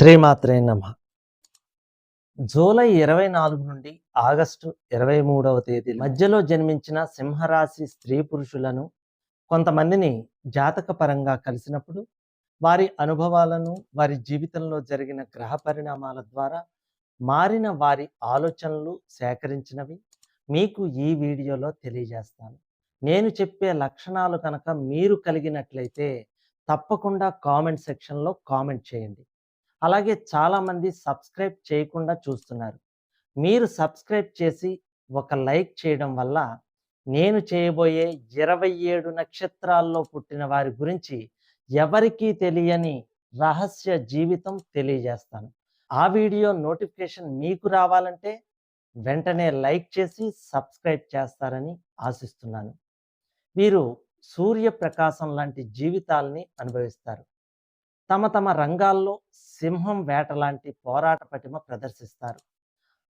శ్రీమాత్రే నమ. జూలై ఇరవై నాలుగు నుండి ఆగస్టు ఇరవై మూడవ తేదీ మధ్యలో జన్మించిన సింహరాశి స్త్రీ పురుషులను కొంతమందిని జాతక పరంగా కలిసినప్పుడు వారి అనుభవాలను వారి జీవితంలో జరిగిన గ్రహ పరిణామాల ద్వారా మారిన వారి ఆలోచనలు సేకరించినవి మీకు ఈ వీడియోలో తెలియజేస్తాను. నేను చెప్పే లక్షణాలు కనుక మీరు కలిగినట్లయితే తప్పకుండా కామెంట్ సెక్షన్లో కామెంట్ చేయండి. అలాగే చాలామంది సబ్స్క్రైబ్ చేయకుండా చూస్తున్నారు. మీరు సబ్స్క్రైబ్ చేసి ఒక లైక్ చేయడం వల్ల నేను చేయబోయే ఇరవై ఏడు నక్షత్రాల్లో పుట్టిన వారి గురించి ఎవరికీ తెలియని రహస్య జీవితం తెలియజేస్తాను. ఆ వీడియో నోటిఫికేషన్ మీకు రావాలంటే వెంటనే లైక్ చేసి సబ్స్క్రైబ్ చేస్తారని ఆశిస్తున్నాను. వీరు సూర్యప్రకాశం లాంటి జీవితాల్ని అనుభవిస్తారు. తమ తమ రంగాల్లో సింహం వేట లాంటి పోరాట పటిమ ప్రదర్శిస్తారు.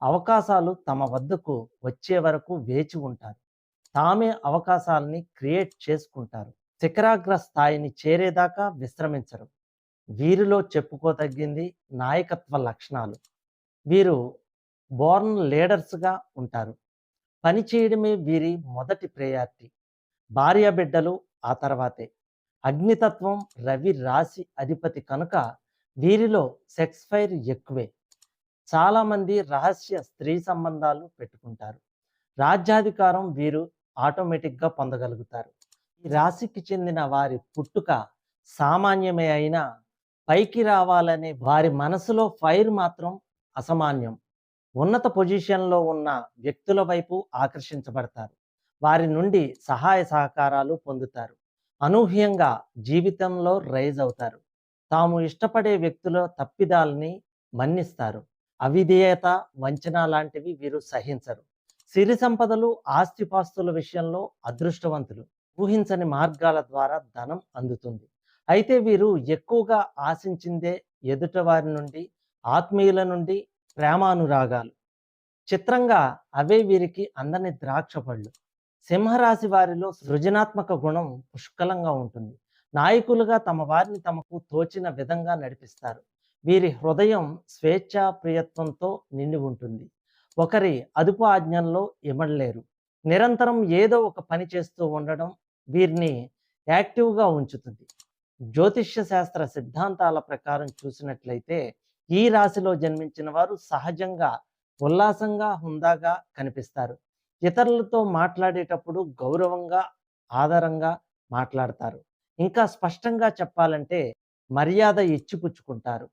అవకాశాలు తమ వద్దకు వచ్చే వరకు వేచి ఉంటారు. తామే అవకాశాలని క్రియేట్ చేసుకుంటారు. శిఖరాగ్ర స్థాయిని చేరేదాకా విశ్రమించరు. వీరిలో చెప్పుకోదగ్గింది నాయకత్వ లక్షణాలు. వీరు బోర్న్ లీడర్స్గా ఉంటారు. పని చేయడమే వీరి మొదటి ప్రయారిటీ. భార్య బిడ్డలు ఆ తర్వాతే. అగ్నితత్వం రవి రాశి అధిపతి కనుక వీరిలో సెక్స్ ఫైర్ ఎక్కువే. చాలామంది రహస్య స్త్రీ సంబంధాలు పెట్టుకుంటారు. రాజ్యాధికారం వీరు ఆటోమేటిక్గా పొందగలుగుతారు. ఈ రాశికి చెందిన వారి పుట్టుక సామాన్యమే అయినా పైకి రావాలనే వారి మనసులో ఫైర్ మాత్రం అసామాన్యం. ఉన్నత పొజిషన్లో ఉన్న వ్యక్తుల వైపు ఆకర్షించబడతారు. వారి నుండి సహాయ సహకారాలు పొందుతారు. అనూహ్యంగా జీవితంలో రైజ్ అవుతారు. తాము ఇష్టపడే వ్యక్తుల తప్పిదాలని మన్నిస్తారు. అవిధేయత వంచన లాంటివి వీరు సహించరు. సిరి సంపదలు ఆస్తిపాస్తుల విషయంలో అదృష్టవంతులు. ఊహించని మార్గాల ద్వారా ధనం అందుతుంది. అయితే వీరు ఎక్కువగా ఆశించిందే ఎదుటవారి నుండి ఆత్మీయుల నుండి ప్రేమానురాగాలు. చిత్రంగా అవే వీరికి అందని ద్రాక్ష పళ్ళు సింహరాశి వారిలో సృజనాత్మక గుణం పుష్కలంగా ఉంటుంది. నాయకులుగా తమ వారిని తమకు తోచిన విధంగా నడిపిస్తారు. వీరి హృదయం స్వేచ్ఛా ప్రియత్వంతో నిండి ఉంటుంది. ఒకరి అదుపు ఆజ్ఞల్లో ఇమడలేరు. నిరంతరం ఏదో ఒక పని చేస్తూ ఉండడం వీరిని యాక్టివ్గా ఉంచుతుంది. జ్యోతిష్య శాస్త్ర సిద్ధాంతాల ప్రకారం చూసినట్లయితే ఈ రాశిలో జన్మించిన వారు సహజంగా ఉల్లాసంగా హుందాగా కనిపిస్తారు. ఇతరులతో మాట్లాడేటప్పుడు గౌరవంగా ఆధారంగా మాట్లాడతారు. ఇంకా స్పష్టంగా చెప్పాలంటే మర్యాద ఇచ్చిపుచ్చుకుంటారు.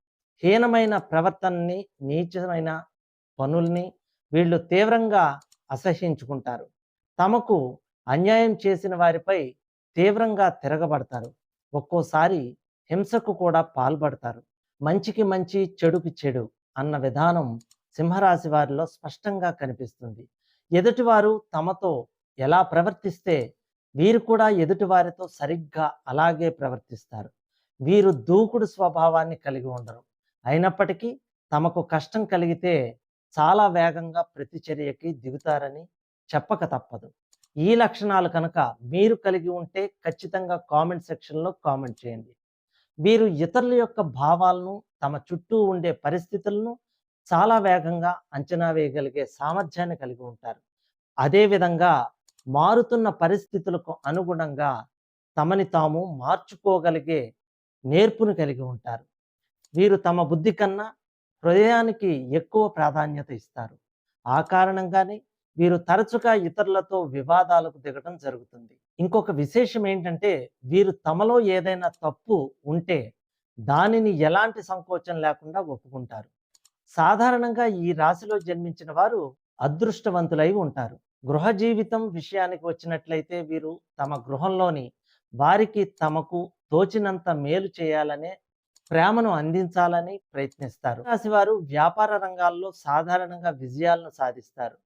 హీనమైన ప్రవర్తనని నీచమైన పనుల్ని వీళ్ళు తీవ్రంగా అసహ్యించుకుంటారు. తమకు అన్యాయం చేసిన వారిపై తీవ్రంగా తిరగబడతారు. ఒక్కోసారి హింసకు కూడా పాల్పడతారు. మంచికి మంచి చెడుకి చెడు అన్న విధానం సింహరాశి వారిలో స్పష్టంగా కనిపిస్తుంది. ఎదుటివారు తమతో ఎలా ప్రవర్తిస్తే వీరు కూడా ఎదుటివారితో సరిగ్గా అలాగే ప్రవర్తిస్తారు. వీరు దూకుడు స్వభావాన్ని కలిగి ఉండరు. అయినప్పటికీ తమకు కష్టం కలిగితే చాలా వేగంగా ప్రతిచర్యకి దిగుతారని చెప్పక తప్పదు. ఈ లక్షణాలు కనుక మీరు కలిగి ఉంటే ఖచ్చితంగా కామెంట్ సెక్షన్లో కామెంట్ చేయండి. వీరు ఇతరుల యొక్క భావాలను తమ చుట్టూ ఉండే పరిస్థితులను చాలా వేగంగా అంచనా వేయగలిగే సామర్థ్యాన్ని కలిగి ఉంటారు. అదేవిధంగా మారుతున్న పరిస్థితులకు అనుగుణంగా తమని తాము మార్చుకోగలిగే నేర్పును కలిగి ఉంటారు. వీరు తమ బుద్ధి కన్నా హృదయానికి ఎక్కువ ప్రాధాన్యత ఇస్తారు. ఆ కారణంగానే వీరు తరచుగా ఇతరులతో వివాదాలకు దిగడం జరుగుతుంది. ఇంకొక విశేషం ఏంటంటే వీరు తమలో ఏదైనా తప్పు ఉంటే దానిని ఎలాంటి సంకోచం లేకుండా ఒప్పుకుంటారు. సాధారణంగా ఈ రాశిలో జన్మించిన వారు అదృష్టవంతులై ఉంటారు. గృహ జీవితం విషయానికి వచ్చినట్లయితే వీరు తమ గృహంలోని వారికి తమకు తోచినంత మేలు చేయాలనే ప్రేమను అందించాలని ప్రయత్నిస్తారు. రాశి వారు వ్యాపార రంగాల్లో సాధారణంగా విజయాలను సాధిస్తారు.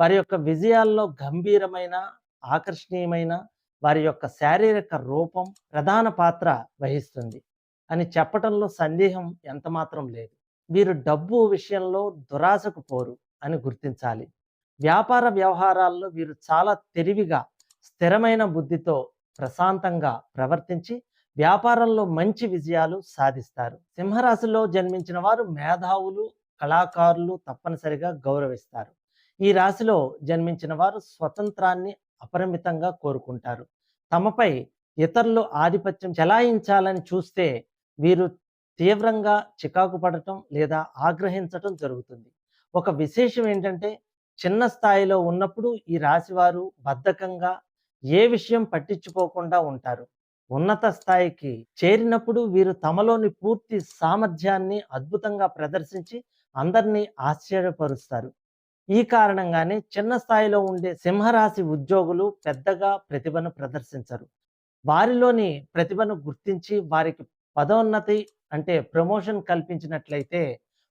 వారి యొక్క విజయాల్లో గంభీరమైన ఆకర్షణీయమైన వారి యొక్క శారీరక రూపం ప్రధాన పాత్ర వహిస్తుంది. అని చెప్పటంలో సందేహం ఎంతమాత్రం లేదు. వీరు డబ్బు విషయంలో దురాశకు పోరు అని గుర్తించాలి. వ్యాపార వ్యవహారాల్లో వీరు చాలా తెలివిగా స్థిరమైన బుద్ధితో ప్రశాంతంగా ప్రవర్తించి వ్యాపారంలో మంచి విజయాలు సాధిస్తారు. సింహరాశిలో జన్మించిన వారు మేధావులు కళాకారులు తప్పనిసరిగా గౌరవిస్తారు. ఈ రాశిలో జన్మించిన వారు స్వతంత్రాన్ని అపరిమితంగా కోరుకుంటారు. తమపై ఇతరులు ఆధిపత్యం చెలాయించాలని చూస్తే వీరు తీవ్రంగా చికాకు పడటం లేదా ఆగ్రహించటం జరుగుతుంది. ఒక విశేషం ఏంటంటే చిన్న స్థాయిలో ఉన్నప్పుడు ఈ రాశివారు బద్ధకంగా ఏ విషయం పట్టించుకోకుండా ఉంటారు. ఉన్నత స్థాయికి చేరినప్పుడు వీరు తమలోని పూర్తి సామర్థ్యాన్ని అద్భుతంగా ప్రదర్శించి అందరినీ ఆశ్చర్యపరుస్తారు. ఈ కారణంగానే చిన్న స్థాయిలో ఉండే సింహరాశి ఉద్యోగులు పెద్దగా ప్రతిభను ప్రదర్శించరు. వారిలోని ప్రతిభను గుర్తించి వారికి పదోన్నతి అంటే ప్రమోషన్ కల్పించినట్లయితే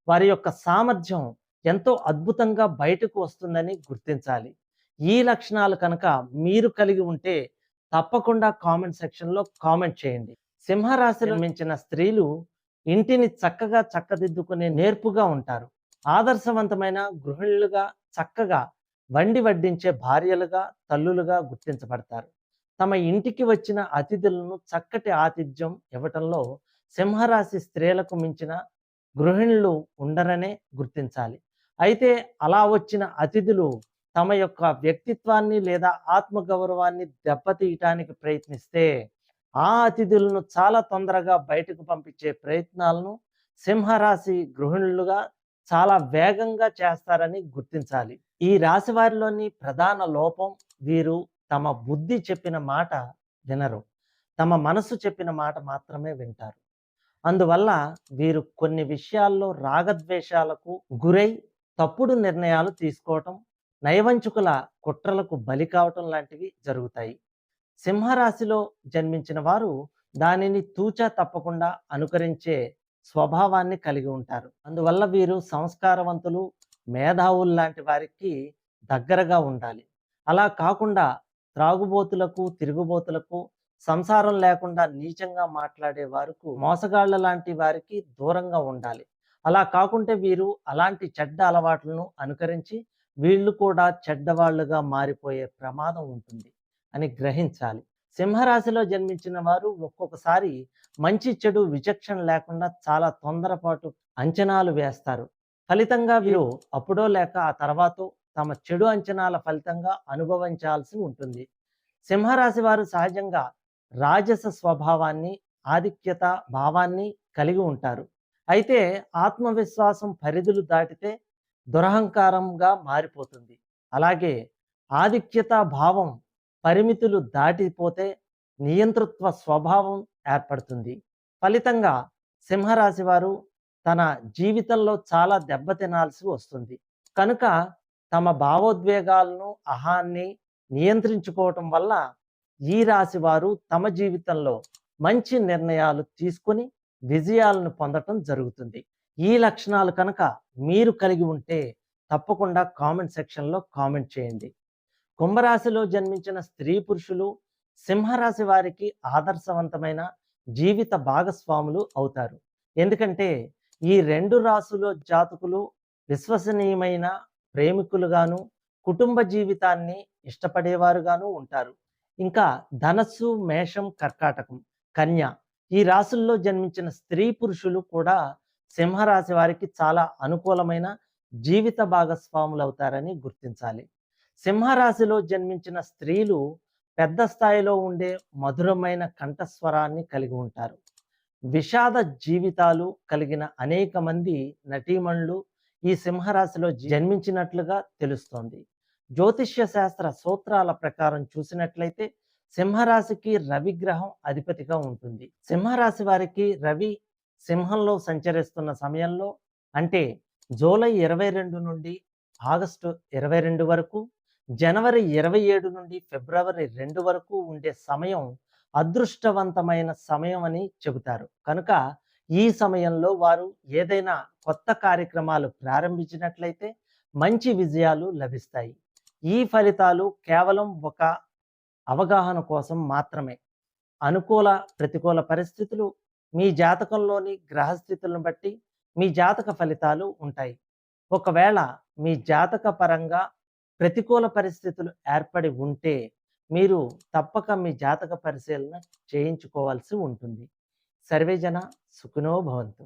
వారి యొక్క సామర్థ్యం ఎంతో అద్భుతంగా బయటకు వస్తుందని గుర్తించాలి. ఈ లక్షణాలు కనుక మీరు కలిగి ఉంటే తప్పకుండా కామెంట్ సెక్షన్లో కామెంట్ చేయండి. సింహరాశిలో మించిన స్త్రీలు ఇంటిని చక్కగా చక్కదిద్దుకునే నేర్పుగా ఉంటారు. ఆదర్శవంతమైన గృహిణులుగా చక్కగా వండి వడ్డించే భార్యలుగా తల్లులుగా గుర్తించబడతారు. తమ ఇంటికి వచ్చిన అతిథులను చక్కటి ఆతిథ్యం ఇవ్వటంలో సింహరాశి స్త్రీలకు మించిన గృహిణులు ఉండరనే గుర్తించాలి. అయితే అలా వచ్చిన అతిథులు తమ యొక్క వ్యక్తిత్వాన్ని లేదా ఆత్మగౌరవాన్ని దెబ్బతీయటానికి ప్రయత్నిస్తే ఆ అతిథులను చాలా తొందరగా బయటకు పంపించే ప్రయత్నాలను సింహరాశి గృహిణులుగా చాలా వేగంగా చేస్తారని గుర్తించాలి. ఈ రాశి వారిలోని ప్రధాన లోపం వీరు తమ బుద్ధి చెప్పిన మాట వినరు. తమ మనసు చెప్పిన మాట మాత్రమే వింటారు. అందువల్ల వీరు కొన్ని విషయాల్లో రాగద్వేషాలకు గురై తప్పుడు నిర్ణయాలు తీసుకోవటం నయవంచుకుల కుట్రలకు బలి కావటం లాంటివి జరుగుతాయి. సింహరాశిలో జన్మించిన వారు దానిని తూచా తప్పకుండా అనుకరించే స్వభావాన్ని కలిగి ఉంటారు. అందువల్ల వీరు సంస్కారవంతులు మేధావులు లాంటి వారికి దగ్గరగా ఉండాలి. అలా కాకుండా త్రాగుబోతులకు తిరుగుబోతులకు సంసారం లేకుండా నీచంగా మాట్లాడే వారికి మోసగాళ్ళ లాంటి వారికి దూరంగా ఉండాలి. అలా కాకుంటే వీరు అలాంటి చెడ్డ అలవాట్లను అనుకరించి వీళ్ళు కూడా చెడ్డవాళ్ళుగా మారిపోయే ప్రమాదం ఉంటుంది అని గ్రహించాలి. సింహరాశిలో జన్మించిన వారు ఒక్కొక్కసారి మంచి చెడు విచక్షణ లేకుండా చాలా తొందరపాటు అంచనాలు వేస్తారు. ఫలితంగా వీరు అప్పుడో లేక ఆ తర్వాత తమ చెడు అంచనాల ఫలితంగా అనుభవించాల్సి ఉంటుంది. సింహరాశి వారు సహజంగా రాజస స్వభావాన్ని ఆధిక్యత భావాన్ని కలిగి ఉంటారు. అయితే ఆత్మవిశ్వాసం పరిధులు దాటితే దురహంకారంగా మారిపోతుంది. అలాగే ఆధిక్యత భావం పరిమితులు దాటిపోతే నియంతృత్వ స్వభావం ఏర్పడుతుంది. ఫలితంగా సింహరాశి వారు తన జీవితంలో చాలా దెబ్బతినాల్సి వస్తుంది. కనుక తమ భావోద్వేగాలను అహాన్ని నియంత్రించుకోవటం వల్ల ఈ రాశి వారు తమ జీవితంలో మంచి నిర్ణయాలు తీసుకొని విజయాలను పొందటం జరుగుతుంది. ఈ లక్షణాలు కనుక మీరు కలిగి ఉంటే తప్పకుండా కామెంట్ సెక్షన్లో కామెంట్ చేయండి. కుంభరాశిలో జన్మించిన స్త్రీ పురుషులు సింహరాశి వారికి ఆదర్శవంతమైన జీవిత భాగస్వాములు అవుతారు. ఎందుకంటే ఈ రెండు రాసుల జాతకులు విశ్వసనీయమైన ప్రేమికులుగాను కుటుంబ జీవితాన్ని ఇష్టపడేవారుగాను ఉంటారు. ఇంకా ధనస్సు మేషం కర్కాటకం కన్య ఈ రాసుల్లో జన్మించిన స్త్రీ పురుషులు కూడా సింహరాశి వారికి చాలా అనుకూలమైన జీవిత భాగస్వాములు అవుతారని గుర్తించాలి. సింహరాశిలో జన్మించిన స్త్రీలు పెద్ద స్థాయిలో ఉండే మధురమైన కంఠస్వరాన్ని కలిగి ఉంటారు. విషాద జీవితాలు కలిగిన అనేక మంది నటీమణులు ఈ సింహరాశిలో జన్మించినట్లుగా తెలుస్తోంది. జ్యోతిష్య శాస్త్ర సూత్రాల ప్రకారం చూసినట్లయితే సింహరాశికి రవి గ్రహం అధిపతిగా ఉంటుంది. సింహరాశి వారికి రవి సింహంలో సంచరిస్తున్న సమయంలో అంటే జూలై ఇరవై రెండు నుండి ఆగస్టు ఇరవై రెండు వరకు జనవరి ఇరవై ఏడు నుండి ఫిబ్రవరి రెండు వరకు ఉండే సమయం అదృష్టవంతమైన సమయం అని చెబుతారు. కనుక ఈ సమయంలో వారు ఏదైనా కొత్త కార్యక్రమాలు ప్రారంభించినట్లయితే మంచి విజయాలు లభిస్తాయి. ఈ ఫలితాలు కేవలం ఒక అవగాహన కోసం మాత్రమే. అనుకూల ప్రతికూల పరిస్థితులు మీ జాతకంలోని గ్రహస్థితులను బట్టి మీ జాతక ఫలితాలు ఉంటాయి. ఒకవేళ మీ జాతక పరంగా ప్రతికూల పరిస్థితులు ఏర్పడి ఉంటే మీరు తప్పక మీ జాతక పరిశీలన చేయించుకోవాల్సి ఉంటుంది. सर्वे जना सुखनो भवन्तु।